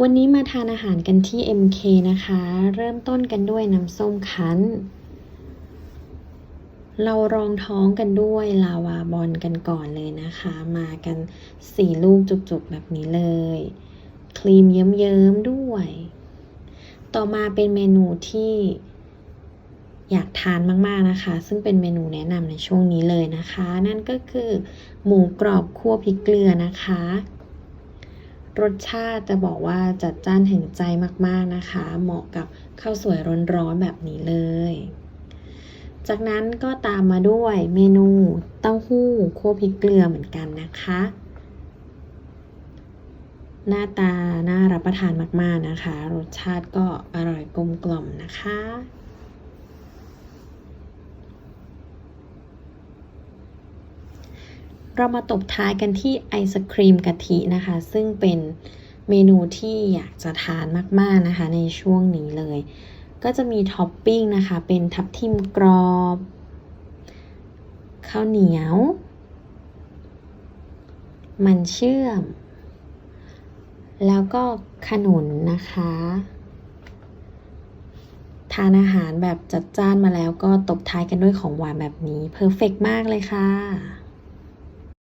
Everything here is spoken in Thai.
วันนี้มาทานอาหารกันที่ MK นะคะ เริ่มต้นกันด้วยน้ำส้มคั้น เรารองท้องกันด้วยลาวาบอลกันก่อนเลยนะคะ มากันสี่ลูกจุกๆแบบนี้เลย ครีมเยิ้มๆด้วย ต่อมาเป็นเมนูที่อยากทานมากๆนะคะ ซึ่งเป็นเมนูแนะนำในช่วงนี้เลยนะคะ นั่นก็คือ หมูกรอบคั่วพริกเกลือนะคะ รสชาติจะบอกว่าจัดจ้านถึงใจมากๆนะคะ เหมาะกับข้าวสวยร้อนๆแบบนี้เลย จากนั้นก็ตามมาด้วยเมนูเต้าหู้คั่วพริกเกลือเหมือนกันนะคะ หน้าตาน่ารับประทานมากๆนะคะ รสชาติก็อร่อยกลมกล่อมนะคะ เรามาตบท้ายกันที่ไอศครีมกะทินะคะ ซึ่งเป็นเมนูที่อยากจะทานมากๆนะคะในช่วงนี้เลย ก็จะมีท็อปปิ้งนะคะ เป็นทับทิมกรอบ ข้าวเหนียว มันเชื่อม แล้วก็ขนุนนะคะ ทานอาหารแบบจัดจ้านมาแล้วก็ตบท้ายกันด้วยของหวานแบบนี้เพอร์เฟกมากเลยค่ะ